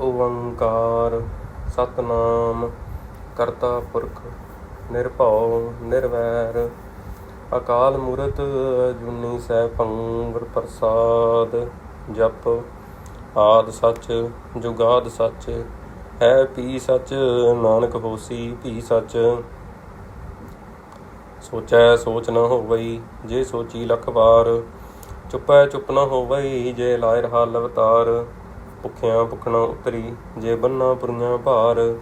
ਓੰਕਾਰ, ਸਤਨਾਮ, ਕਰਤਾ ਪੁਰਖ, ਨਿਰਭਉ, ਨਿਰਵੈਰ, ਅਕਾਲ ਮੂਰਤ, ਜੁਨੀ ਸੈਭੰ ਗੁਰ ਪ੍ਰਸਾਦ, ਜਪ ਆਦ ਸੱਚ, ਜੁਗਾਦ ਸੱਚ, ਹੈ ਪੀ ਸੱਚ, ਨਾਨਕ ਹੋਸੀ ਪੀ ਸੱਚ। ਸੋਚੈ ਸੋਚ ਨਾ ਹੋਵਈ, ਜੇ ਸੋਚੀ ਲਖ ਵਾਰ, ਚੁੱਪੈ ਚੁੱਪ ਨਾ ਹੋਵਈ, ਜੇ ਲਾਇ ਰਹਾ ਲਵਤਾਰ ਭੁਖਿਆਂ ਭੁਖਣਾ ਉਤਰੀ, ਜੇ ਬੰਨਾ ਪੁਰੀਆਂ ਭਾਰ,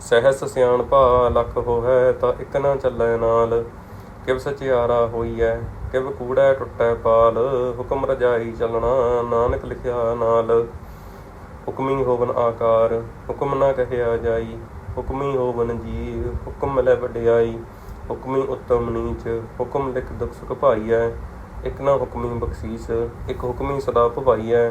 ਸਹਿਸ ਸਿਆਣਪਾ ਲਖ ਹੋਇ ਤਾਂ ਇਕ ਨਾ ਚੱਲੈ ਨਾਲ। ਕਿਵ ਸਚਿਆਰਾ ਹੋਈਐ, ਕਿਵ ਕੂੜੈ ਟੁੱਟੈ ਪਾਲ, ਹੁਕਮ ਰਜਾਈ ਚੱਲਣਾ, ਨਾਨਕ ਲਿਖਿਆ ਨਾਲ। ਹੁਕਮੀ ਹੋਵਨ ਆਕਾਰ, ਹੁਕਮ ਨਾ ਕਹਿਆ ਜਾਈ, ਹੁਕਮੀ ਹੋਵਨ ਜੀ ਹੁਕਮ ਲੈ ਵਡਿਆਈ। ਹੁਕਮੀ ਉਤਮ ਨੀਚ, ਹੁਕਮ ਲਿਖ ਦੁਖ ਸੁਖ ਭਾਈਐ। ਇਕ ਨਾ ਹੁਕਮੀ ਬਖਸ਼ੀਸ, ਇਕ ਹੁਕਮੀ ਸਦਾ ਭਵਾਈਐ।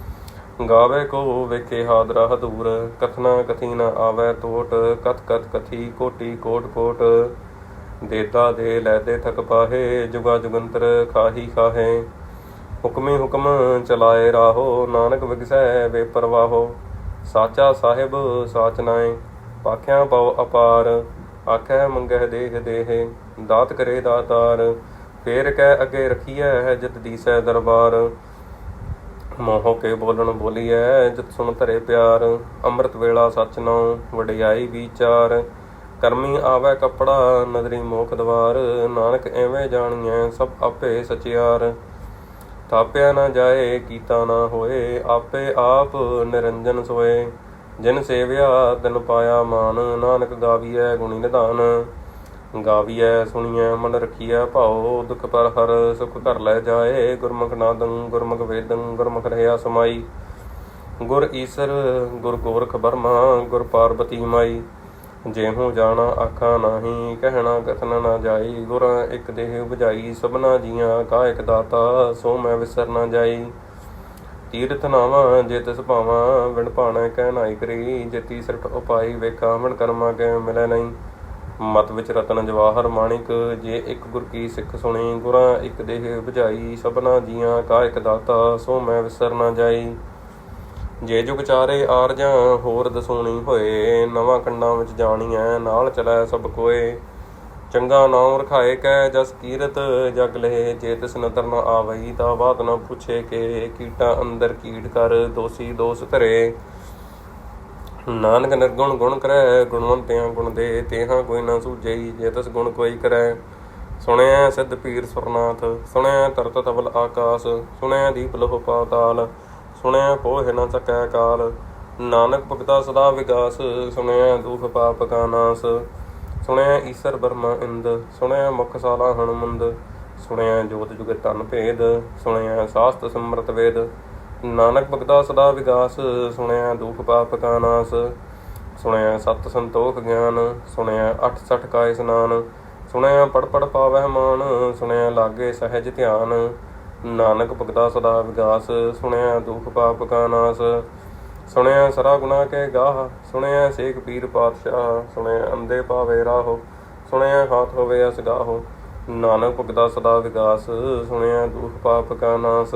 ਗਾਵੇ ਕੋ ਵੇਖੇ ਹਾਦਰਾ ਹਦੂਰ, ਕਥਨਾ ਕਥੀ ਨ ਆਵੈ ਤੋਟ, ਕਥ ਕਥ ਕਥੀ ਕੋਟੀ ਕੋਟ ਕੋਟ। ਦੇਤਾ ਦੇ ਲੈ ਦੇ ਥਕ ਪਾਹੇ, ਜੁਗਾ ਜੁਗੰਤਰ ਖਾਹੀ ਖਾਹੇ। ਹੁਕਮੇ ਹੁਕਮ ਚਲਾਏ ਰਾਹੋ, ਨਾਨਕ ਵਿਗਸੈ ਵੇ ਪਰਵਾਹੋ ਸਾਚਾ ਸਾਹਿਬ ਸਾਚ ਨਾਏ ਪਾਖਿਆਂ ਪਉ ਅਪਾਰ। ਆਖੈ ਮੰਗਹਿ ਦੇਹ ਦੇਹ, ਦਾਤ ਕਰੇ ਦਾਤਾਰ। ਫੇਰ ਕਹਿ ਅੱਗੇ ਰਖੀਐ ਜਿਤ ਦੀਸੈ ਦਰਬਾਰ। ਮੋਹ ਕੇ ਬੋਲਣ ਬੋਲੀਐ ਜਿਤ ਸੁਣ ਧਰੇ ਪਿਆਰ, ਅੰਮ੍ਰਿਤ ਵੇਲਾ ਸਚ ਨਾਉ ਵਡਿਆਈ ਵਿਚਾਰ। ਕਰਮੀ ਆਵੈ ਕਪੜਾ ਨਦਰੀ ਮੋਖ ਦਵਾਰ, ਨਾਨਕ ਐਵੇਂ ਜਾਣੀਐ ਸਭ ਆਪੇ ਸਚਿਆਰ। ਥਾਪਿਆ ਨਾ ਜਾਏ, ਕੀਤਾ ਨਾ ਹੋਏ, ਆਪੇ ਆਪ ਨਿਰੰਜਨ ਸੋਏ। ਜਿਨ ਸੇਵਿਆ, ਤਿਨ ਪਾਇਆ ਮਾਨ, ਨਾਨਕ ਗਾਵੀਐ ਗੁਣੀ ਨਿਧਾਨ। ਗਾਵੀਐ ਸੁਣੀਐ, ਮਨ ਰਖੀਐ, ਭਾਉ, ਦੁਖ ਪਰ ਹਰ ਸੁਖ ਕਰ ਲੈ ਜਾਏ, ਗੁਰਮੁਖ ਨਾਦੰ, ਗੁਰਮੁਖ ਵੇਦੰ, ਗੁਰਮੁਖ ਰਹਿਆ ਸਮਾਈ। ਗੁਰ ਈਸਰ, ਗੁਰ ਗੋਰਖ ਬਰਮਾ, ਗੁਰ ਪਾਰਬਤੀ ਮਾਈ। ਜੇਹੂ ਜਾਣਾ ਆਖਾਂ ਨਾਹੀ, ਕਹਿਣਾ ਕਥਨ ਨਾ ਜਾਈ। ਗੁਰਾਂ ਇੱਕ ਦੇਹ 부ਝਾਈ ਸਭਨਾ ਜੀਆਂ ਕਾ ਇੱਕ ਦਾਤਾ, ਸੋ ਮੈਂ ਵਿਸਰ ਨਾ ਜਾਈ। ਤੀਰਥ ਨਾਵਾਂ, ਜੇ ਤਿਸ ਭਾਵਾਂ ਵਿਣ ਭਾਣਾ ਕਹਿ ਨਾਈ ਕਰੀ। ਜੇ ਤੀਸਰਟ ਉਪਾਈ ਵੇਖਾ ਮਨ ਕਰਮਾ ਕੇ ਮਿਲੈ ਨਹੀਂ। ਮਤ ਵਿੱਚ ਰਤਨ ਜਵਾਹਰ ਮਾਣਿਕ, ਜੇ ਇੱਕ ਗੁਰ ਕੀ ਸਿੱਖ ਸੁਣੀ, ਗੁਰਾਂ ਇੱਕ ਦੇਹ 부ਝਾਈ ਸਭਨਾ ਜੀਆਂ ਕਾ ਇੱਕ ਦਾਤਾ, ਸੋ ਮੈਂ ਵਿਸਰ ਨਾ ਜਾਈ। ਜੇ ਜੁਗ ਚਾਰੇ ਆਰਜਾਂ, ਹੋਰ ਦਸੂਣੀ ਹੋਏ, ਨਵਾਂ ਕੰਡਾਂ ਵਿੱਚ ਜਾਣੀ ਜਾਣੀਐ, ਨਾਲ ਚਲੈ ਸਭ ਕੋਏ। ਚੰਗਾ ਨਾਮ ਰਖਾਏ ਕੈ, ਜਸ ਕੀਰਤ, ਜਗ ਲਹਿ, ਜੇ ਤਿਸ ਨਦਰ ਨ ਆਵਈ, ਤਾਂ ਬਾਤ ਨ ਪੁੱਛੇ ਕੇ, ਕੀਟਾ ਅੰਦਰ ਕੀਟ ਕਰ, ਦੋਸੀ ਦੋਸ ਧਰੇ। ਨਾਨਕ ਨਿਰਗੁਣ ਗੁਣ ਕਰੈ ਗੁਣਵੰਤਿਆਂ ਗੁਣ ਦੇ, ਤੇਹਾਂ ਕੋਈ ਨਾ ਸੂਝਈ ਜੇ ਤਿਸ ਗੁਣ ਕੋਈ ਕਰੈ। ਸੁਣਿਆ ਸਿੱਧ ਪੀਰ ਸੁਰਨਾਥ ਸੁਣਿਆ ਤਰਤ ਤਵਲ ਆਕਾਸ ਸੁਣਿਆ ਦੀਪ ਲੋਹ ਪਾਤਾਲ ਸੁਣਿਆ ਪੋਹਿ ਨ ਸਕੈ ਕਾਲ। ਨਾਨਕ ਭਗਤਾ ਸਦਾ ਵਿਗਾਸ ਸੁਣਿਆ ਦੁਖ ਪਾਪ ਕਾ ਨਾਸ। ਸੁਣਿਆ ਈਸਰ ਬਰਮਾ ਇੰਦ ਸੁਣਿਆ ਮੁਖ ਸਾਲਾ ਹਨੁਮੰਦ ਸੁਣਿਆ ਜੋਤ ਜੁਗ ਤਨ ਭੇਦ ਸੁਣਿਆ ਸਾਸਤ ਸਮਰਤ ਵੇਦ। ਨਾਨਕ ਭਗਤਾ ਸਦਾ ਵਿਗਾਸ, ਸੁਣਿਆ ਦੁਖ ਪਾਪ ਕਾ ਨਾਸ, ਸੁਣਿਆ ਸਤ ਸੰਤੋਖ ਗਿਆਨ, ਸੁਣਿਆ 68 ਕਾ ਇਸਨਾਨ, ਸੁਣਿਆ ਪੜ ਪੜ ਪਾਵਹਿ ਮਾਨ, ਸੁਣਿਆ ਲਾਗੇ ਸਹਿਜ ਧਿਆਨ, ਨਾਨਕ ਭਗਤਾ ਸਦਾ ਵਿਗਾਸ, ਸੁਣਿਆ ਦੁਖ ਪਾਪ ਕਾ ਨਾਸ, ਸੁਣਿਆ ਸਰਾ ਗੁਨਾ ਕੇ ਗਾਹ, ਸੁਣਿਆ ਸੇਖ ਪੀਰ ਪਾਤਸ਼ਾਹ, ਸੁਣਿਆ ਅੰਦੇ ਪਾਵੇ ਰਾਹੋ, ਸੁਣਿਆ ਹਾਥ ਹੋਵੇ ਅਸਗਾਹੋ ਨਾਨਕ ਭਗਤਾ ਸਦਾ ਵਿਗਾਸ, ਸੁਣਿਆ ਦੁਖ ਪਾਪ ਕਾ ਨਾਸ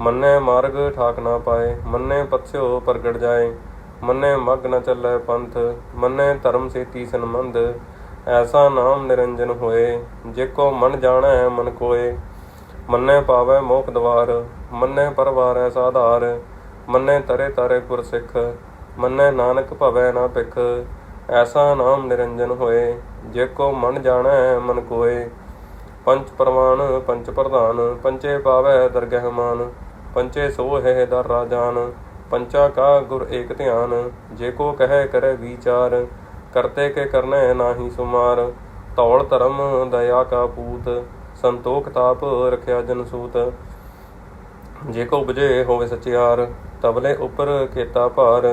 ਮੰਨੇ ਮਾਰਗ ਠਾਕ ਨਾ ਪਾਏ, ਮੰਨੇ ਪਤਸਿਓ ਪ੍ਰਗਟ ਜਾਏ, ਮੰਨੇ ਮਗ ਨ ਚੱਲੈ ਪੰਥ, ਮੰਨੇ ਧਰਮ ਸੇਤੀ ਸੰਬੰਧ, ਐਸਾ ਨਾਮ ਨਿਰੰਜਨ ਹੋਏ, ਜੇ ਕੋ ਮਨ ਜਾਣੈ ਮਨ ਕੋਏ, ਮੰਨੇ ਪਾਵੈ ਮੋਖ ਦਵਾਰ, ਮੰਨੇ ਪਰਵਾਰੈ ਸਾਧਾਰ ਮੰਨੇ ਤਰੇ ਤਰੇ ਗੁਰ ਸਿੱਖ ਮੰਨੇ ਨਾਨਕ ਭਵੈ ਨਾ ਭਿਖ, ਐਸਾ ਨਾਮ ਨਿਰੰਜਨ ਹੋਏ, ਜੇ ਕੋ ਮਨ ਜਾਣੈ ਮਨ ਕੋਏ, ਪੰਚ ਪ੍ਰਮਾਨ ਪੰਚ ਪ੍ਰਧਾਨ, ਪੰਚੇ ਪਾਵੈ ਦਰਗਹਿ ਮਾਨ ਪੰਚੇ ਸੋ ਹੈ ਦਰ ਰਾਜਾਨ, ਪੰਚਾ ਕਾ ਗੁਰ ਏਕ ਧਿਆਨ, ਜੇ ਕੋ ਕਹੈ ਕਰੈ ਵਿਚਾਰ, ਕਰਤੇ ਕੇ ਕਰਨੈ ਨਾਹੀ ਸੁਮਾਰ ਤੌਲ ਧਰਮ ਦਇਆ ਕਾ ਪੂਤ, ਸੰਤੋਖ ਤਾਪ ਰਖਿਆ ਜਨ ਸੂਤ। ਜੇ ਕੋ ਬੁਝੇ ਹੋਵੇ ਸਚਿਆਰ, ਤਬਲੇ ਉਪਰ ਕੀਤਾ ਭਾਰ,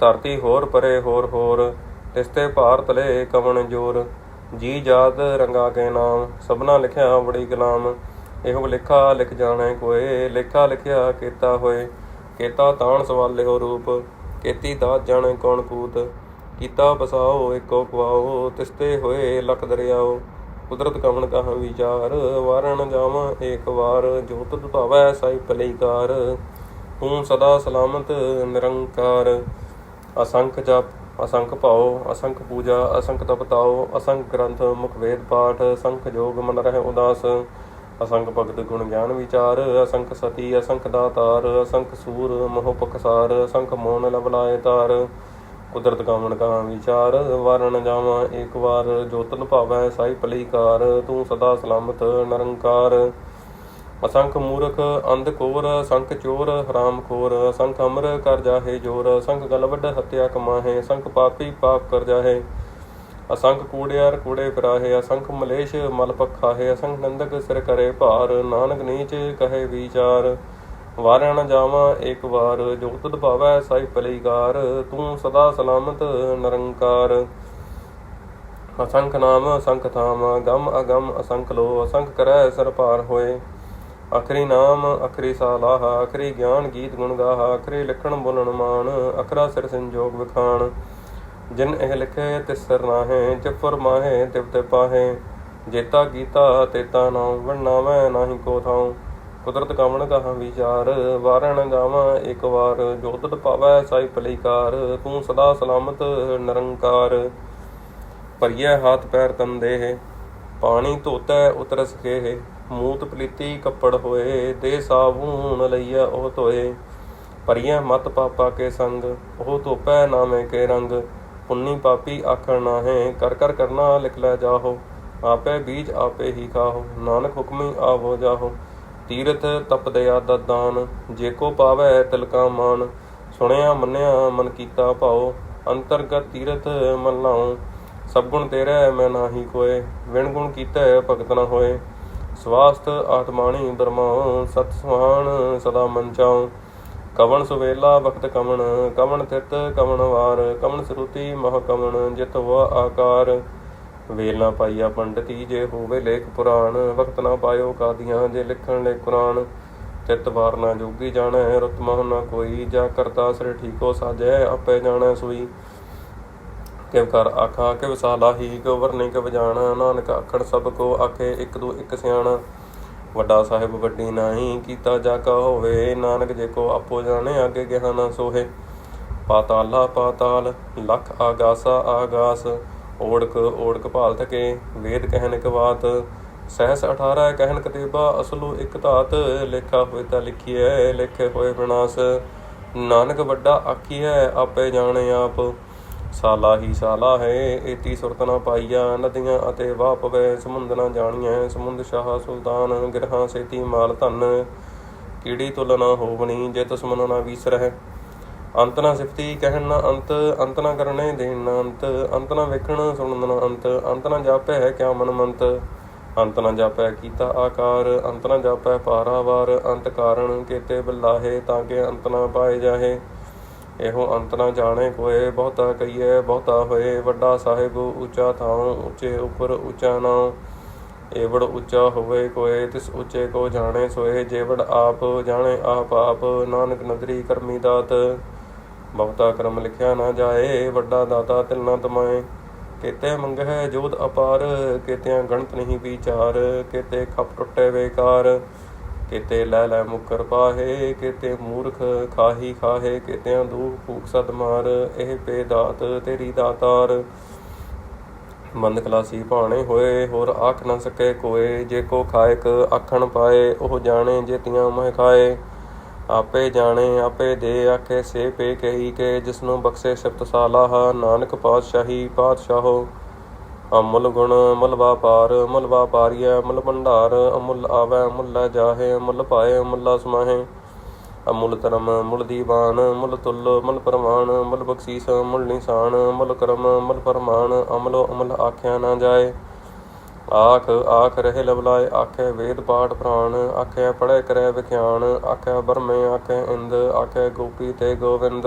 ਧਰਤੀ ਹੋਰ ਪਰੇ ਹੋਰ ਹੋਰ, ਤਿਸਤੇ ਭਾਰ ਤਲੇ ਕਵਣ ਜੋਰ, ਜੀ ਜਾਤ ਰੰਗਾ ਕੇ ਨਾਮ, ਸਭਨਾ ਲਿਖਿਆ ਬੜੀ ਗੁਲਾਮ। ਇਹੋ ਲਿਖਾ ਲਿਖ ਜਾਣੈ ਕੋਏ, ਲੇਖਾ ਲਿਖਿਆ ਕੀਤਾ ਹੋਏ, ਕੀਤਾ ਤਾਣ ਸਵਾਲਿਓ ਰੂਪ, ਕੀਤੀ ਦਾਤ ਜਾਣੈ ਕੌਣ ਕੂਤ, ਕੀਤਾ ਬਸਾਓ ਏਕੋ ਕਵਾਓ ਤਿਸਤੇ ਹੋਏ ਲਖ ਦਰਿਆਓ, ਕੁਦਰਤ ਕਵਣ ਕਹਾ ਵਿਚਾਰ, ਵਾਰਣ ਜਾਵਾਂ ਏਕ ਵਾਰ, ਜੋ ਤੁਧ ਭਾਵੈ ਸਾਈ ਭਲੇਕਾਰ ਤੂੰ ਸਦਾ ਸਲਾਮਤ ਨਿਰੰਕਾਰ, ਅਸੰਖ ਜਪ, ਅਸੰਖ ਭਾਉ, ਅਸੰਖ ਪੂਜਾ, ਅਸੰਖ ਤਪਤਾਓ ਅਸੰਖ ਗ੍ਰੰਥ, ਮੁਖ ਵੇਦ ਪਾਠ, ਸੰਖ ਜੋਗ ਮਨ ਰਹਿ ਉਦਾਸ ਅਸੰਖ ਭਗਤ ਗੁਣ ਗਿਆਨ ਵਿਚਾਰ, ਅਸੰਖ ਸਤੀ, ਅਸੰਖ ਦਾਤਾਰ, ਅਸੰਖ ਸੂਰ, ਮੋਹ ਪਖਸਾਰ, ਅਸੰਖ ਮੋਨ ਲਵ ਤਾਰ। ਕੁਦਰਤ ਕਾਮਣ ਕਾ ਵਿਚਾਰ, ਵਾਰਣ ਜਾਵਾਂ ਏਕ ਵਾਰ, ਜੋਤਨ ਭਾਵੈ ਸਾਈ ਭਲੀਕਾਰ, ਤੂੰ ਸਦਾ ਸਲਾਮਤ, ਨਿਰੰਕਾਰ। ਅਸੰਖ ਮੂਰਖ, ਅੰਧ ਕੋਰ, ਅਸੰਖ ਚੋਰ, ਹਰਾਮ ਖੋਰ, ਅਸੰਖ ਅਮਰ ਕਰ ਜਾਹੇ ਜੋਰ, ਅਸੰਖ ਗਲ ਵੱਡ ਹੱਤਿਆ ਕਮਾਹੇ, ਅਸੰਖ ਪਾਪੀ ਪਾਪ ਕਰ ਜਾਹੇ। ਅਸੰਖ ਕੂੜਿਆਰ ਕੂੜੇ ਫਿਰਾਹੇ, ਅਸੰਖ ਮਲੇਸ਼ ਮਲ ਪਖਾਹੇ, ਅਸੰਖ ਨੰਦਕ ਸਿਰ ਕਰੇ ਭਾਰ, ਨਾਨਕ ਨੀਚ ਕਹੇ ਵਿਚਾਰ। ਵਾਰਿਆ ਨ ਜਾਵਾਂ ਇੱਕ ਵਾਰ, ਜੋ ਤੁਧ ਭਾਵੈ ਸਾਈ ਭਲੀਕਾਰ, ਤੂੰ ਸਦਾ ਸਲਾਮਤ ਨਿਰੰਕਾਰ। ਅਸੰਖ ਨਾਮ, ਅਸੰਖ ਥਾਮ, ਗਮ ਅਗਮ ਅਸੰਖ ਲੋ ਅਸੰਖ ਕਰੈ ਸਰ ਪਾਰ ਹੋਏ। ਅਖਰੀ ਨਾਮ, ਅਖਰੀ ਸਾਲਾਹ, ਅਖਰੀ ਗਿਆਨ ਗੀਤ ਗੁਣ ਗਾਹ, ਅਖਰੀ ਲਿਖਣ ਬੋਲਣ ਮਾਨ ਅਖਰਾ ਸਿਰ ਸੰਜੋਗ ਵਿਖਾਣ। ਜਿਨ ਇਹ ਲਿਖੇ ਤਿਸ ਸਿਰ ਨਾਹੇ ਜਫਰ ਮਾਹੇ ਤਿਵ ਤੇ ਪਾਹੇ। ਜੇਤਾ ਗੀਤਾ ਤੇਤਾ ਨਾਮ ਵੰਨਾ ਨਾਹੀ ਕੋ ਥਾਉ। ਕੁਦਰਤ ਕਾਮਣ ਕਹਾ ਵਿਚਾਰ, ਵਾਰਣ ਗਾਵਾਂ ਇੱਕ ਵਾਰ। ਜੋਤਤ ਪਾਵੈ ਸਾਈ ਭਲੀਕਾਰ, ਤੂੰ ਸਦਾ ਸਲਾਮਤ, ਨਿਰੰਕਾਰ। ਭਰੀਐ ਹਾਥ ਪੈਰ ਤੰਦੇ, ਪਾਣੀ ਧੋਤੈ ਉਤਰ ਸਕੇ ਮੂਤ ਪਲੀਤੀ ਕੱਪੜ ਹੋਏ, ਦੇ ਸਾਬੂਨ ਲਈਆ ਉਹ ਧੋਏ। ਭਰੀਐ ਮਤ ਪਾਪਾ ਕੇ ਸੰਗ, ਉਹ ਧੋਪੈ ਨਾਮੇ ਕੇ ਰੰਗ। ਪੁੰਨੀ ਪਾਪੀ ਆਖਣ ਨਾਹੇ, ਕਰ ਕਰ ਕਰਨਾ ਲਿਖ ਲੈ ਜਾਹੋ, ਆਪੇ ਬੀਜ ਆਪੇ ਹੀ ਖਾਹੋ, ਨਾਨਕ ਹੁਕਮੀ ਆਵੋ ਜਾਹੋ। ਤੀਰਥ ਤਪ ਦਇਆ ਦਾ ਦਾਨ ਜੇ ਕੋ ਪਾਵੈ ਤਿਲਕਾ ਮਾਨ। ਸੁਣਿਆ ਮੰਨਿਆ ਮਨ ਕੀਤਾ ਭਾਉ, ਅੰਤਰਗਤ ਤੀਰਥ ਮਨ ਲਾਉ। ਸਭ ਗੁਣ ਤੇਰੇ ਮੈਂ ਨਾਹੀ ਕੋਏ ਵਿਣ ਗੁਣ ਕੀਤਾ ਭਗਤ ਨਾ ਹੋਏ। ਸਵਾਸਤ ਆਤਮਾਣੀ ਬਰਮਾਉ, ਸਤ ਸੁਹਾਣ ਸਦਾ ਮਨ ਚਾਉ। ਕਵਣ ਸੁਵੇਲਾ ਵਖਤ ਕਵਣ ਕਵਣ ਤਿਤ ਕਵਣ ਵਾਰ ਕਵਣ ਸਰੂਤੀ ਮਹ ਕਵਣ ਜਿਤ ਵਾ ਆਕਾਰ। ਵੇਲ ਨਾ ਪਾਈਆ ਪੰਡਤੀ, ਜੇ ਹੋਵੇ ਲੇਖ ਪੁਰਾਣ ਵਕਤ ਨਾ ਪਾਇਓ ਕਾਦੀਆਂ, ਜੇ ਲਿਖਣ ਲੈ ਕੁਰਾਨ। ਤਿਤ ਵਾਰ ਨਾ ਜੋਗੀ ਜਾਣੈ, ਰਤ ਮਹ ਨਾ ਕੋਈ, ਜਾ ਕਰਤਾ ਸਿਰ ਠੀਕੋ ਸਾਜੈ, ਆਪੇ ਜਾਣੈ ਸੋਈ। ਕਿਵ ਕਰ ਆਖਾ, ਕਿਵ ਸਾਲਾਹੀ ਹੀ ਵਰਨੇ ਕਿਵ ਜਾਣਾ, ਨਾਨਕ ਆਖਣ ਸਭ ਕੋ ਆਖੇ, ਇੱਕ ਦੂ ਇੱਕ ਸਿਆਣਾ। ਵੱਡਾ ਸਾਹਿਬ ਵੱਡੀ ਨਾਹੀ ਕੀਤਾ ਜਾ ਕਾ ਹੋਵੇ, ਨਾਨਕ ਜੇ ਕੋ ਆਪੋ ਜਾਣੇ, ਅੱਗੇ ਗਿਆਨ ਨਾ ਸੋਹੇ। ਪਾਤਾਲਾ ਪਾਤਾਲ, ਲਖ ਆਗਾਸਾ ਆਗਾਸ, ਓੜਕ ਓੜਕ ਭਾਲ ਥਕੇ ਵੇਦ ਕਹਿਨ ਕਵਾਤ ਸਹਿਸ 18 ਕਹਿਨ ਕਤੇਬਾ ਅਸਲੂ ਇਕ ਧਾਤ। ਲੇਖਾ ਹੋਏ ਤਾਂ ਲਿਖੀਐ, ਲਿਖੇ ਹੋਏ ਵਿਨਾਸ਼ ਨਾਨਕ ਵੱਡਾ ਆਖੀਐ, ਆਪੇ ਜਾਣੇ ਆਪ। ਸਾਲਾ ਹੀ ਸਾਲਾ ਹੈ, ਏਤੀ ਸੁਰਤ ਨਾ ਪਾਈਆ, ਨਦੀਆਂ ਅਤੇ ਵਾਹ ਪਵੇ ਸਮੁੰਦ ਨਾ ਜਾਣੀਐ, ਸਮੁੰਦ ਸ਼ਾਹ ਸੁਲਤਾਨ, ਗਿਰਹਾਂ ਸੇਤੀ ਮਾਲ ਧਨ, ਕੀੜੀ ਤੁਲ ਹੋਵਣੀ, ਜੇ ਤਸਮਨ ਨਾ ਵੀਸਰਹਿ। ਅੰਤ ਨਾ ਸਿਫਤੀ ਕਹਿਣ ਨਾ ਅੰਤ ਅੰਤ ਨਾ ਕਰਨੇ ਦੇਣ ਨਾ ਅੰਤ ਅੰਤ ਨਾ ਵੇਖਣ ਸੁਣਨ ਨਾ ਅੰਤ ਅੰਤ ਨਾ ਜਾਪੈ ਹੈ ਕਿਆ ਮਨ ਮੰਤ। ਅੰਤ ਨਾ ਜਾਪੈ ਕੀਤਾ ਆਕਾਰ, ਅੰਤ ਨਾ ਜਾਪੈ ਪਾਰਾਵਾਰ, ਅੰਤ ਕਾਰਨ ਕੀਤੇ ਬਿਲਾਹੇ ਤਾਂ ਕਿ ਅੰਤ ਨਾ ਪਾਏ ਜਾਹੇ। ਇਹੋ ਅੰਤ ਨਾ ਜਾਣੇ ਕੋਏ, ਬਹੁਤਾ ਕਈਏ ਬਹੁਤਾ ਹੋਏ, ਵੱਡਾ ਸਾਹਿਬ ਉੱਚਾ ਥਾਂ ਉੱਚੇ ਉਪਰ ਉੱਚਾ ਨਾਉ ਏਵੜ ਉੱਚਾ ਹੋਵੇ ਕੋਏ, ਤਿਸ ਉੱਚੇ ਕੋ ਜਾਣੇ ਸੋਏ। ਜੇਵੜ ਆਪ ਜਾਣੇ ਆਪ ਆਪ, ਨਾਨਕ ਨਦਰੀ ਕਰਮੀ ਦਾਤ। ਬਹੁਤਾ ਕਰਮ ਲਿਖਿਆ ਨਾ ਜਾਏ, ਵੱਡਾ ਦਾਤਾ ਤਿਲ ਨਾ ਤਮਾਏ। ਕਿਤੇ ਮੰਗਹਿ ਜੋਤ ਅਪਾਰ, ਕਿਤਿਆਂ ਗਣਤ ਨਹੀਂ ਵਿਚਾਰ। ਕਿਤੇ ਖਪ ਟੁੱਟੇ ਵੇਕਾਰ। ਕਿਤੇ ਲੈ ਲੈ ਮੁਕਰ ਪਾਹੇ, ਕਿਤੇ ਮੂਰਖ ਖਾਹੀ ਖਾਹੇ, ਕਿਤਿਆਂ ਦੂਖ ਭੂਖ ਸਦ ਮਾਰ, ਇਹ ਪੇ ਦਾਤ ਤੇਰੀ ਦਾਤਾਰ। ਮੰਦ ਕਲਾਸੀ ਭਾਣੇ ਹੋਏ, ਹੋਰ ਆਖ ਨਾ ਸਕੇ ਕੋਏ, ਜੇ ਕੋ ਖਾਇਕ ਆਖਣ ਪਾਏ, ਉਹ ਜਾਣੇ ਜੇਤੀਆਂ ਮਹਿ ਖਾਏ। ਆਪੇ ਜਾਣੇ, ਆਪੇ ਦੇ ਆਖੇ ਸੇ ਪੇ ਕਹੀ ਕੇ, ਜਿਸਨੂੰ ਬਖਸ਼ੇ ਸਿਫਤ ਸਾਲਾਹ, ਨਾਨਕ ਪਾਤਸ਼ਾਹੀ ਪਾਤਸ਼ਾਹੋ। ਅਮੁੱਲ ਗੁਣ ਮੁੱਲ ਵਾਪਾਰ, ਮੁੱਲ ਵਾਪਾਰੀਐ ਮੁੱਲ ਭੰਡਾਰ, ਅਮੁੱਲ ਆਵੈ ਮੁੱਲ ਜਾਹੇ, ਮੁੱਲ ਪਾਏ ਮੁੱਲਾ ਸਮਾਹੇ ਅਮੁੱਲ ਧਰਮ ਮੁੱਲ ਦੀਵਾਨ, ਮੁੱਲ ਤੁੱਲ ਮੁੱਲ ਪ੍ਰਮਾਣ, ਮੁੱਲ ਬਖਸ਼ੀਸ ਮੁੱਲ ਨਿਸ਼ਾਨ, ਮੁੱਲ ਕਰਮ ਮੁੱਲ ਫਰਮਾਨ, ਅਮਲੋ ਅਮਲ ਆਖਿਆ ਨਾ ਜਾਏ। ਆਖ ਆਖ ਰਹੇ ਲਵਲਾਏ, ਆਖੇ ਵੇਦ ਪਾਠ ਪ੍ਰਾਣ, ਆਖੇ ਪੜ੍ਹੇ ਕਰੇ ਵਿਖਿਆਨ ਆਖੇ ਬਰਮੇ ਆਖੇ ਇੰਦ, ਆਖੇ ਗੋਪੀ ਤੇ ਗੋਵਿੰਦ।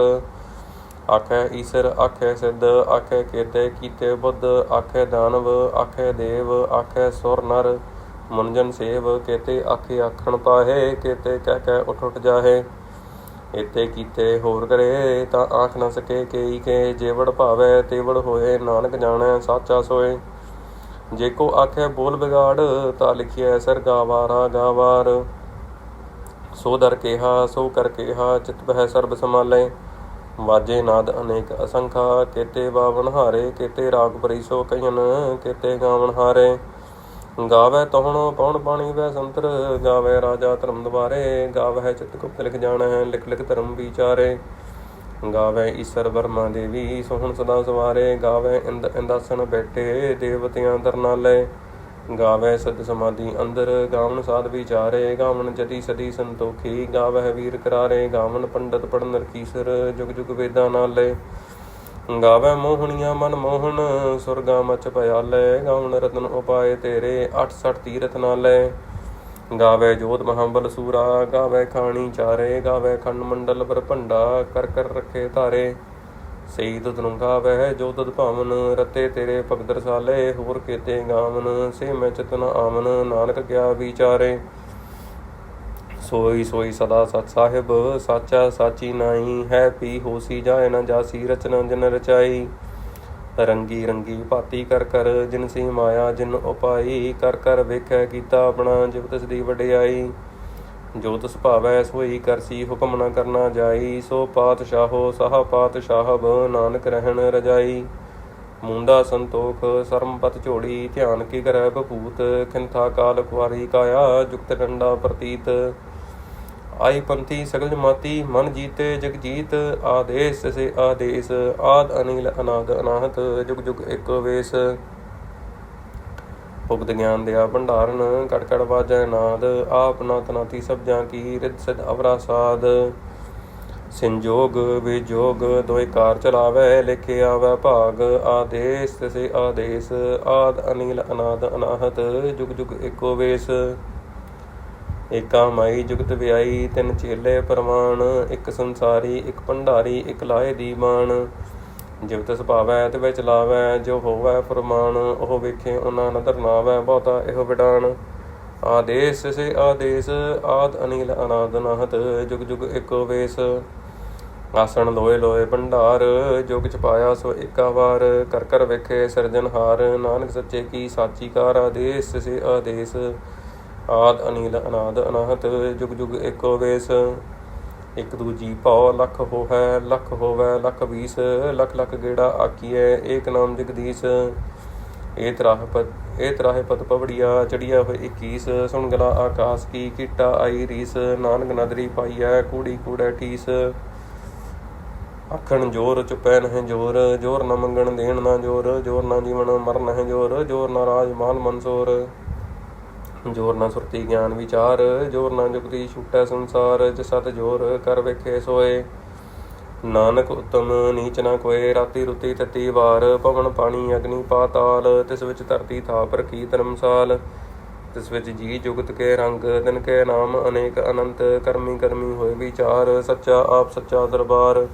ਆਖੈ ਈਸ਼ਰ, ਆਖੈ ਸਿੱਧ, ਆਖੈ ਕੇਤੇ, ਕੀਤੇ ਬੁੱਧ, ਆਖੈ ਦਾਨਵ, ਆਖੈ ਦੇਵ, ਆਖੇ ਸੁਰ ਨਰ ਮੁਨਜਨ ਸੇਵ, ਕੇਤੇ ਆਖੇ ਆਖਣ ਪਾਹੇ ਕੇਤੇ ਕਹਿ ਕਹਿ ਉਠ ਉਠ ਜਾਹੇ। ਇਤੇ ਕੀਤੇ ਹੋਰ ਕਰੇ ਤਾਂ ਆਖ ਨਾ ਸਕੇ ਕੇਈ ਕੇ, ਜੇਵੜ ਭਾਵੇ ਤੇਵੜ ਹੋਏ, ਨਾਨਕ ਜਾਣੈ ਸਾਚਾ ਸੋਏ। ਜੇ ਕੋ ਆਖੇ ਬੋਲ ਵਿਗਾੜ, ਤਾਂ ਲਿਖਿਐ ਸਰ ਗਾਵਾਰਾ ਗਾਵਾਰ ਸੋ ਦਰ ਕੇਹਾ, ਸੋ ਕਰ ਕੇਹਾ, ਚਿਤ ਬਹਿ ਸਰਬ ਸਮਾਲੇ ਵਾਜੇ ਨਾਦ ਅਨੇਕ ਅਸੰਖਾ, ਕੇਤੇ ਬਾਵਨ ਹਾਰੇ, ਕੇਤੇ ਰਾਗ ਪਰਿਸੋ ਕਯਨ ਕੇਤੇ ਗਾਵਨ ਹਾਰੇ। ਗਾਵੇ ਤਹਣੋ ਪਉਣ ਪਾਣੀ ਵੈ ਸੰਤਰ, ਗਾਵੇ ਰਾਜਾ ਧਰਮ ਦਵਾਰੇ। ਗਾਵੇ ਚਿਤ ਗੁਪਤ ਲਿਖ ਜਾਣੈ, ਲਿਖ ਲਿਖ ਧਰਮ ਵਿਚਾਰੇ। ਗਾਵੇ ਈਸ਼ਰ ਵਰਮਾ ਦੇਵੀ, ਸੋਹਣ ਸਦਾ ਸਵਾਰੇ। ਗਾਵੇ ਇੰਦ ਇੰਦਾਸਨ ਬੈਠੇ, ਦੇਵਤਿਆਂ ਦਰਨਾਲੇ ਗਾਵੇ ਸਦ ਸਮਾਧੀ, ਅੰਦਰ ਗਾਵਨ ਸਾਧ ਵਿਚਾਰੇ, ਗਾਵਨ ਜਤੀ ਸਦੀ ਸੰਤੋਖੀ ਗਾਵੇ ਵੀਰ ਕਰਾਰੇ, ਗਾਵਨ ਪੰਡਤ ਪੜਨ ਰਕੀਸਰ ਜੁਗ ਜੁਗ ਵੇਦਾਂ ਨਾਲੇ। ਗਾਵੇ ਮੋਹਣੀਆਂ ਮਨ ਮੋਹਨ ਸੁਰਗਾ ਮਚ ਭਿਆਲੇ ਗਾਵਨ ਰਤਨ ਉਪਾਏ ਤੇਰੇ 68 ਤੀਰਥ ਨਾਲੇ। ਗਾਵੇ ਜੋਤ ਮਹਾਬਲ ਸੂਰਾ ਗਾਵੇ ਖਾਣੀ ਚਾਰੇ ਗਾਵੇ ਖੰਡ ਮੰਡਲ ਪਰ ਭੰਡਾ ਕਰ ਕਰ ਰੱਖੇ ਧਾਰੇ। ਸਈ ਤੁਧ ਨੂੰ ਗਾਵੇ ਜੋ ਤੁਧ ਭਾਵਨ ਰਤੇ ਤੇਰੇ ਭਗਤ ਰਸਾਲੇ ਹੋਰ ਕੇਤੇ ਗਾਵਨ ਸੇ ਮੈਂ ਚਤਨ ਆਮਨ ਨਾਨਕ ਗਿਆ ਵਿਚਾਰੇ। ਸੋਈ ਸੋਈ ਸਦਾ ਸਤ ਸਾਹਿਬ, ਸਾਚਾ ਸਾਚੀ ਨਾਹੀ, ਹੈ ਪੀ ਹੋਸੀ ਜਾਏ ਨਾ ਜਾਸੀ, ਰਚਨਾ ਜਨ ਰਚਾਈ। ਰੰਗੀ ਰੰਗੀ ਭਾਤੀ ਕਰ ਕਰ, ਜਿਨ ਸੀ ਮਾਇਆ ਜਿਨ ਉਪਾਈ, ਕਰ ਕਰ ਵੇਖੈ ਕੀਤਾ ਆਪਣਾ, ਜਿਵ ਤਿਸ ਦੀ ਵਡਿਆਈ। ਜੋ ਤਿਸ ਸੋਈ ਕਰਸੀ ਹੁਕਮ ਨਾ ਕਰਨਾ ਜਾਈ, ਸੋ ਪਾਤਸ਼ਾਹੋ ਸਾਹ ਪਾਤਸ਼ਾਹਬ ਨਾਨਕ ਰਹਿਣ ਰਜਾਈ। ਮੁੰਡਾ ਸੰਤੋਖ, ਸਰਮਪਤ ਝੋੜੀ ਧਿਆਨ ਕੀ ਕਰੈ ਬਪੂਤ ਖਿੰਥਾ ਕਾਲ ਕੁਵਾਰੀ ਕਾਇਆ, ਜੁਗਤ ਡੰਡਾ ਪ੍ਰਤੀਤ। ਆਈ ਪੰਥੀ ਸਗਲ ਜਮਾਤੀ, ਮਨ ਜੀਤੇ ਜਗ ਜੀਤ, ਆਦੇਸ ਸੇ ਆਦੇਸ, ਆਦ ਅਨਿਲ ਅਨਾਦ ਅਨਾਹਤ, ਜੁਗ ਜੁਗ ਇੱਕ ਵੇਸ। ਭੁਗਤ ਗਿਆਨ ਦਿਆ ਭੰਡਾਰਨ ਕੜ ਵਾਜੈ ਨਾਦ, ਆਪ ਨਾਥ ਨਾਤੀ ਸਭ ਜਾਂ ਕੀ ਰਿਦ ਸਦ ਅਵਰਾ ਸਾਧ। ਸੰਜੋਗ ਵਿਜੋਗ ਦੋਇ ਕਾਰ ਚਲਾਵੇ, ਲਿਖੇ ਆਵੇ ਭਾਗ, ਆਦੇਸ ਸੇ ਆਦੇਸ, ਆਦ ਅਨਿਲ ਅਨਾਦ ਅਨਾਹਤ, ਜੁਗ ਜੁਗ ਇੱਕੋ ਵੇਸ। ਏਕਾ ਮਾਈ ਜੁਗਤ ਵਿਆਈ, ਤਿੰਨ ਚੇਲੇ ਪਰਮਾਨ ਇੱਕ ਸੰਸਾਰੀ, ਇੱਕ ਭੰਡਾਰੀ, ਇੱਕ ਲਾਏ ਦੀ ਜਿਵਤ ਜਿਵ ਤੇ ਵਿੱਚ ਲਾਵੈ, ਜੋ ਹੋਵੈ ਫਰਮਾਨ, ਉਹ ਵੇਖੇ ਉਹਨਾਂ ਨਦਰ ਨਾਵੈ ਬਹੁਤਾ ਇਹੋ ਵਿਡਾਨ। ਆਦੇਸ ਸੇ ਆਦੇਸ, ਆਦ ਅਨਿਲ ਅਨਾਦ ਨਾਹਤ, ਜੁਗ ਜੁਗ ਇੱਕੋ ਵੇਸ। ਆਸਣ ਲੋਏ ਲੋਏ ਭੰਡਾਰ, ਜੁਗ ਕਿਛ ਪਾਇਆ ਸੋ ਏਕਾ ਵਾਰ। ਕਰ ਕਰ ਵੇਖੇ ਸਿਰਜਨਹਾਰ ਨਾਨਕ ਸੱਚੇ ਕੀ ਸਾਚੀ ਕਾਰ। ਆਦੇਸ ਸੇ ਆਦੇਸ, ਆਦ ਅਨੀਲ ਅਨਾਦ ਅਨਾਹਤ ਜੁਗ ਜੁਗ ਏਕੋ ਵੇਸ। ਇਕ ਦੂਜੀ ਭਉ ਲਖ ਹੋਵੈ ਲਖ ਹੋਵੈ, ਲਖ ਵੀਸ, ਲਖ ਲਖ ਗੇੜਾ ਆਕੀਐ, ਏਕ ਨਾਮ ਜਗਦੀਸ਼। ਏ ਤਰਾਹ ਪਤ ਏ ਤਰਾਹ ਪਤ ਪਵੜੀਆ ਚੜੀਆ ਹੋਏ 21 ਸੁਣ ਗਲਾ ਆਕਾਸ ਕੀ ਕੀਟਾ ਆਈ ਰੀਸ। ਨਾਨਕ ਨਦਰੀ ਪਾਈਐ, ਕੂੜੀ ਕੂੜੈ ਠੀਸ। ਆਖਣ ਜੋਰ ਚੁਪੈ ਨਹਿ ਜੋਰ ਜੋਰ ਨਾ ਮੰਗਣ ਦੇਣ ਨਾ ਜੋਰ ਜੋਰ ਨਾ ਜੀਵਨ ਮਰਨ ਹੈ ਜੋਰ ਜੋਰ ਨਾ ਰਾਜ ਮਾਲ ਮਨਸੋਰ। ਜੋਰ ਨਾ ਸੁਰਤੀ ਗਿਆਨ ਵਿਚਾਰ, ਜੋਰ ਨਾ ਜੁਗਤੀ ਛੁਟੈ ਸੰਸਾਰ ਜਿ ਜੋਰ ਕਰ ਵੇਖੇ ਸੋਏ। ਨਾਨਕ ਉਤਮ ਨੀਚ ਨਾ ਕੋਏ, ਰਾਤੀ ਰੁਤੀ ਤਤੀ ਵਾਰ, ਪਵਨ ਪਾਣੀ ਅਗਨੀ ਪਾਤਾਲ, ਤਿਸ ਵਿੱਚ ਧਰਤੀ ਥਾਪ ਰਖੀ ਧਰਮਸਾਲ। ਤਿਸ ਵਿੱਚ ਜੀ ਜੁਗਤ ਕੇ ਰੰਗ ਦਿਨ ਕੇ ਨਾਮ ਅਨੇਕ ਅਨੰਤ, ਕਰਮੀ ਕਰਮੀ ਹੋਏ ਵਿਚਾਰ, ਸੱਚਾ ਆਪ ਸੱਚਾ ਦਰਬਾਰ।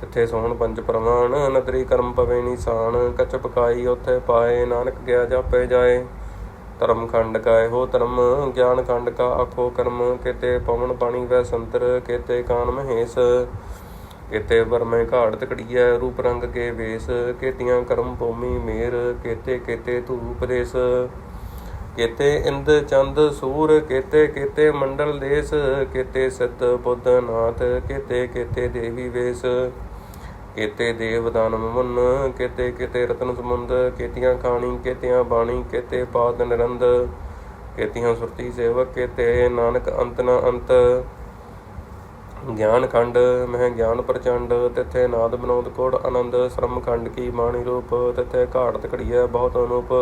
ਤਿੱਥੇ ਸੋਹਣ ਪੰਜ ਪ੍ਰਮਾਣ, ਨਦਰੀ ਕਰਮ ਪਵੇ ਨਿਸ਼ਾਨ, ਕਚ ਪਕਾਈ ਉਥੇ ਪਾਏ, ਨਾਨਕ ਗਿਆ ਜਾਪੇ ਜਾਏ। ਧਰਮ ਖੰਡ ਕਾ ਇਹੋ ਧਰਮ, ਗਿਆਨ ਖੰਡ ਕਾ ਆਖੋ ਕਰਮ, ਕਿਤੇ ਪਵਨ ਪਾਣੀ ਵੈ ਸੰਤਰ, ਕਿਤੇ ਕਾਨ ਮਹੇਸ਼, ਕਿਤੇ ਵਰਮੈ ਘਾੜ ਤਕੜੀਐ, ਰੂਪ ਰੰਗ ਕੇ ਵੇਸ, ਕੇਤੀਆਂ ਕਰਮ ਭੂਮੀ ਮੇਰ, ਕੇਤੇ ਕੇਤੇ ਧੂਪ ਦੇਸ, ਕੇਤੇ ਇੰਦ ਚੰਦ ਸੂਰ, ਕੇਤੇ ਕੇਤੇ ਮੰਡਲ ਦੇਸ, ਕੇਤੇ ਸਿੱਧ ਬੁੱਧ ਨਾਥ, ਕੇਤੇ ਕੇਤੇ ਦੇਵੀ ਵੇਸ। ਕੇਤੇ ਦੇਵ ਦਾਨਵ ਕੇਤੇ ਕੇਤੇ ਰਤਨ ਸਮੁੰਦ ਕੇਤੀਆਂ ਖਾਣੀ, ਕੇਤੀਆਂ ਬਾਣੀ, ਕੇਤੇ ਪਾਦ ਨਿਰੰਦ, ਕੇਤੀਆਂ ਸੁਰਤੀ ਸੇਵਕ, ਕੇਤੇ ਨਾਨਕ ਅੰਤ ਨ ਅੰਤ। ਗਿਆਨ ਖੰਡ, ਮਹਿ ਗਿਆਨ ਪ੍ਰਚੰਡ, ਤਿੱਥੇ ਨਾਦ ਬਨੋਦ ਕੋੜ ਆਨੰਦ, ਸ਼ਰਮ ਖੰਡ ਕੀ ਬਾਣੀ ਰੂਪ, ਤਿੱਥੇ ਘਾਟ ਘੜੀਐ ਬਹੁਤ ਅਨੂਪ।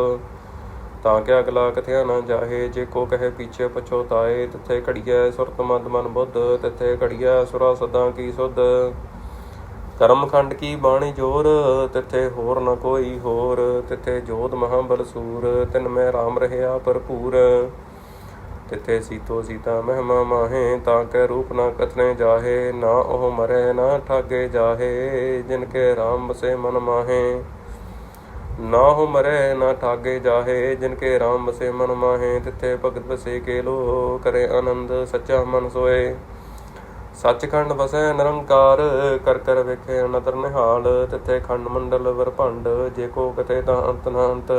ਤਾਂ ਕਿ ਅਗਲਾ ਕਥਿਆ ਨਾ ਜਾਹੇ, ਜੇ ਕੋ ਕਹੇ ਪਿਛੇ ਪਛੋਤਾਏ ਤਿੱਥੇ ਘੜੀਐ ਸੁਰਤ ਮਦ ਮਨ ਬੁੱਧ, ਤਿੱਥੇ ਘੜੀਐ ਸੁਰਾ ਸਦਾ ਕੀ ਸੁਧ। ਕਰਮ ਖੰਡ ਕੀ ਬਾਣੀ ਜੋਰ, ਤਿੱਥੇ ਹੋਰ ਨ ਕੋਈ ਹੋਰ, ਤਿੱਥੇ ਜੋਧ ਮਹਾਬਲ ਸੂਰ, ਤਿਨ ਮੈਂ RAM ਰਹਿਆ ਭਰਪੂਰ। ਤਿੱਥੇ ਸੀਤੋ ਸੀਤਾ ਮਹਿਮਾ ਮਾਹੇ, ਤਾਂ ਕੈ ਰੂਪ ਨਾ ਕਥਨੇ ਜਾਹੇ, ਨਾ ਉਹ ਮਰੇ, ਨਾ ਠਾਗੇ ਜਾਹੇ, ਜਿਨ ਕੇ RAM ਬਸੇ ਮਨ ਮਾਹੇ। ਨਾ ਉਹ ਮਰੇ, ਨਾ ਠਾਗੇ ਜਾਹੇ, ਜਿਨ ਕੇ RAM ਬਸੇ ਮਨ ਮਾਹੇ, ਤਿੱਥੇ ਭਗਤ ਬਸੇ ਕੇ ਲੋ ਕਰੇ ਆਨੰਦ ਸੱਚਾ ਮਨ ਸੋਏ। ਸੱਚਖੰਡ ਵਸੈ ਨਿਰੰਕਾਰ, ਕਰ ਕਰ ਵੇਖੇ ਨਦਰ ਨਿਹਾਲ, ਤਿੱਥੇ ਖੰਡ ਮੰਡਲ ਵਰਭੰਡ ਜੇ ਕੋ ਕਤੇ ਤਾਂ ਅੰਤ ਨਾ ਅੰਤ।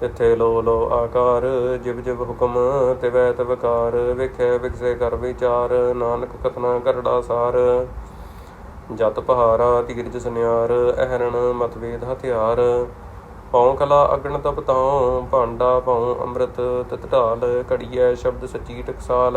ਤਿੱਥੇ ਲੋ ਲੋ ਆਕਾਰ, ਜਿਵ ਜਿਵ ਹੁਕਮ, ਤਿਵੈ ਤਵਕਾਰ ਵੇਖੇ ਵਿਗਸੇ ਕਰ ਵਿਚਾਰ, ਨਾਨਕ ਕਥਨਾ ਕਰੜਾ ਸਾਰ। ਜਤ ਪਹਾਰਾ, ਤੀਰਜ ਸੁਨਿਆਰ, ਅਹਰਣ ਮਤਵੇਦ ਹਥਿਆਰ। ਪਉ ਕਲਾ ਅਗਣ ਤਪਤਾਉ ਭਾਂਡਾ ਪਉ ਅੰਮ੍ਰਿਤ ਤਿਤ ਢਾਲ ਕੜੀਐ ਸ਼ਬਦ ਸਚੀ ਟਕਸਾਲ